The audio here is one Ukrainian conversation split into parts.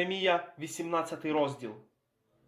Єремія, 18 розділ.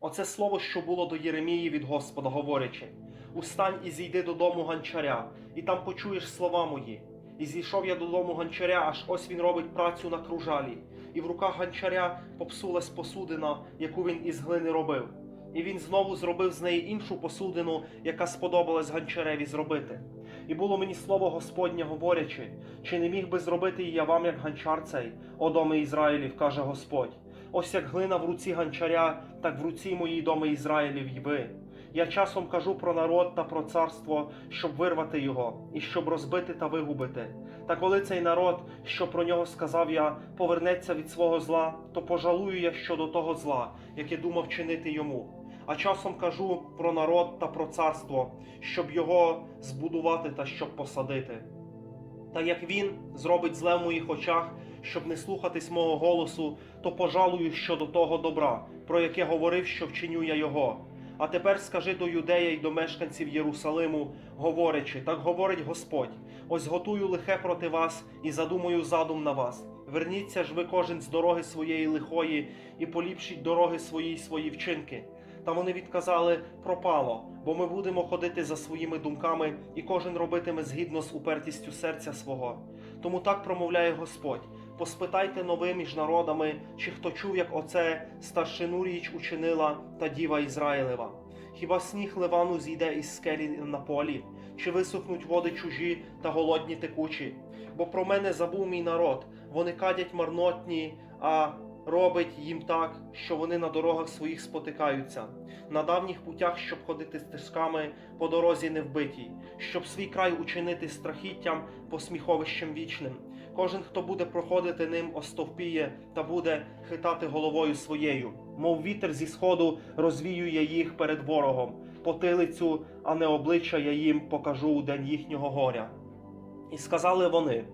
Оце слово, що було до Єремії від Господа, говорячи: Устань і зійди додому ганчаря, і там почуєш слова мої. І зійшов я додому ганчаря, аж ось він робить працю на кружалі, і в руках ганчаря попсулась посудина, яку він із глини робив. І він знову зробив з неї іншу посудину, яка сподобалась ганчареві зробити. І було мені слово Господнє, говорячи, чи не міг би зробити і я вам, як ганчар цей, о доми Ізраїлів, каже Господь. Ось як глина в руці ганчаря, так в руці моїй доми Ізраїлів й ви. Я часом кажу про народ та про царство, щоб вирвати його, і щоб розбити та вигубити. Та коли цей народ, що про нього сказав я, повернеться від свого зла, то пожалую я щодо того зла, яке думав чинити йому. А часом кажу про народ та про царство, щоб його збудувати та щоб посадити. Та як він зробить зле в моїх очах, щоб не слухатись мого голосу, то пожалую щодо того добра, про яке говорив, що вчиню я його. А тепер скажи до юдея й до мешканців Єрусалиму, говорячи, так говорить Господь: ось готую лихе проти вас і задумаю задум на вас. Верніться ж ви кожен з дороги своєї лихої і поліпшіть дороги свої свої вчинки. Та вони відказали пропало, бо ми будемо ходити за своїми думками, і кожен робитиме згідно з упертістю серця свого. Тому так промовляє Господь: поспитайте нови між народами, чи хто чув, як оце старшину річ учинила та діва Ізраїлева. Хіба сніг Ливану зійде із скелі на полі, чи висохнуть води чужі та голодні текучі? Бо про мене забув мій народ, вони кадять марнотні, а робить їм так, що вони на дорогах своїх спотикаються, на давніх путях, щоб ходити стежками по дорозі невбитій, щоб свій край учинити страхіттям посміховищем вічним. Кожен, хто буде проходити ним, остовпіє та буде хитати головою своєю, мов вітер зі сходу розвіює їх перед ворогом, потилицю, а не обличчя я їм покажу у день їхнього горя. І сказали вони: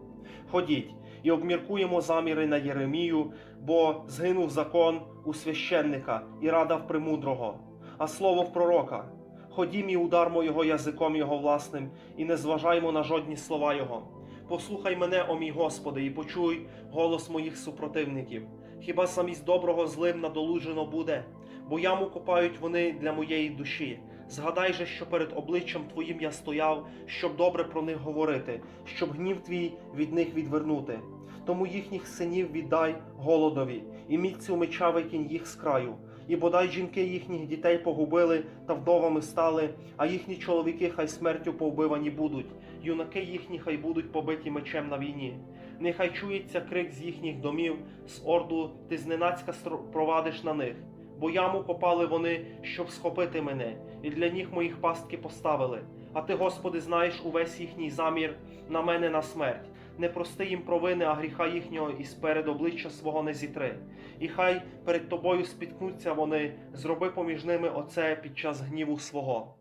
Ходіть і обміркуємо заміри на Єремію, бо згинув закон у священника і рада в премудрого, а слово в пророка. Ходім і удармо його язиком його власним, і не зважаймо на жодні слова його. Послухай мене, о мій Господи, і почуй голос моїх супротивників. Хіба замість доброго злим надолужено буде, бо яму копають вони для моєї душі. Згадай же, що перед обличчям Твоїм я стояв, щоб добре про них говорити, щоб гнів твій від них відвернути. Тому їхніх синів віддай голодові, і мітцю меча викинь їх з краю. І бодай жінки їхніх дітей погубили та вдовами стали, а їхні чоловіки хай смертю повбивані будуть, юнаки їхні хай будуть побиті мечем на війні. Нехай чується крик з їхніх домів, з орду ти зненацька провадиш на них. Бо яму копали вони, щоб схопити мене, і для ніг моїх пастки поставили. А ти, Господи, знаєш увесь їхній замір на мене на смерть. Не прости їм провини, а гріха їхнього і сперед обличчя свого не зітри. І хай перед тобою спіткнуться вони, зроби поміж ними оце під час гніву свого.